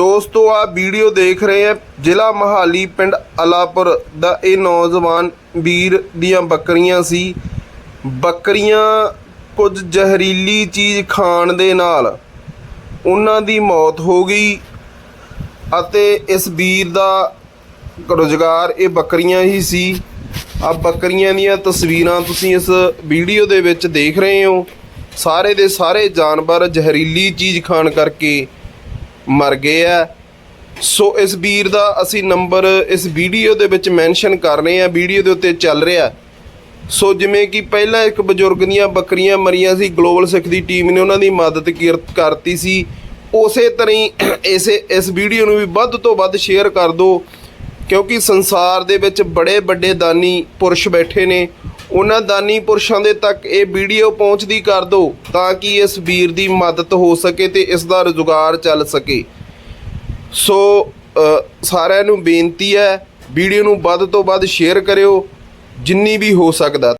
ਦੋਸਤੋ ਆ ਵੀਡੀਓ ਦੇਖ ਰਹੇ ਆ ਜ਼ਿਲ੍ਹਾ ਮਹਾਲੀ, ਪਿੰਡ ਅਲਾਪੁਰ ਦਾ ਇਹ ਨੌਜਵਾਨ ਵੀਰ ਦੀਆਂ ਬੱਕਰੀਆਂ ਸੀ। ਬੱਕਰੀਆਂ ਕੁਝ ਜ਼ਹਿਰੀਲੀ ਚੀਜ਼ ਖਾਣ ਦੇ ਨਾਲ ਉਹਨਾਂ ਦੀ ਮੌਤ ਹੋ ਗਈ ਅਤੇ ਇਸ ਵੀਰ ਦਾ ਰੁਜ਼ਗਾਰ ਇਹ ਬੱਕਰੀਆਂ ਹੀ ਸੀ। ਆ ਬੱਕਰੀਆਂ ਦੀਆਂ ਤਸਵੀਰਾਂ ਤੁਸੀਂ ਇਸ ਵੀਡੀਓ ਦੇ ਵਿੱਚ ਦੇਖ ਰਹੇ ਹੋ। ਸਾਰੇ ਦੇ ਸਾਰੇ ਜਾਨਵਰ ਜ਼ਹਿਰੀਲੀ ਚੀਜ਼ ਖਾਣ ਕਰਕੇ ਮਰ ਗਏ ਆ। ਸੋ ਇਸ ਵੀਰ ਦਾ ਅਸੀਂ ਨੰਬਰ ਇਸ ਵੀਡੀਓ ਦੇ ਵਿੱਚ ਮੈਂਸ਼ਨ ਕਰ ਰਹੇ ਆ। ਵੀਡੀਓ ਦੇ ਉੱਤੇ ਚੱਲ ਰਿਹਾ। ਸੋ ਜਿਵੇਂ ਕਿ ਪਹਿਲਾਂ ਇੱਕ ਬਜ਼ੁਰਗ ਦੀਆਂ ਬੱਕਰੀਆਂ ਮਰੀਆਂ ਸੀ, ਗਲੋਬਲ ਸਿੱਖ ਦੀ ਟੀਮ ਨੇ ਉਹਨਾਂ ਦੀ ਮਦਦ ਕੀਰ- ਕਰਤੀ ਸੀ। ਉਸੇ ਤਰ੍ਹਾਂ ਹੀ ਇਸੇ ਇਸ ਵੀਡੀਓ ਨੂੰ ਵੀ ਵੱਧ ਤੋਂ ਵੱਧ ਸ਼ੇਅਰ ਕਰ ਦਿਓ, ਕਿਉਂਕਿ ਸੰਸਾਰ ਦੇ ਵਿੱਚ ਬੜੇ ਵੱਡੇ ਦਾਨੀ ਪੁਰਸ਼ ਬੈਠੇ ਨੇ। ਉਹਨਾਂ ਦਾਨੀ ਪੁਰਸ਼ਾਂ ਦੇ ਤੱਕ ਇਹ ਵੀਡੀਓ ਪਹੁੰਚਦੀ ਕਰ ਦਿਓ ਤਾਂ ਕਿ ਇਸ ਵੀਰ ਦੀ ਮਦਦ ਹੋ ਸਕੇ ਤੇ ਇਸ ਦਾ ਰੁਜ਼ਗਾਰ ਚੱਲ ਸਕੇ। ਸੋ ਸਾਰਿਆਂ ਨੂੰ ਬੇਨਤੀ ਹੈ, ਵੀਡੀਓ ਨੂੰ ਵੱਧ ਤੋਂ ਵੱਧ ਸ਼ੇਅਰ ਕਰਿਓ, ਜਿੰਨੀ ਵੀ ਹੋ ਸਕਦਾ।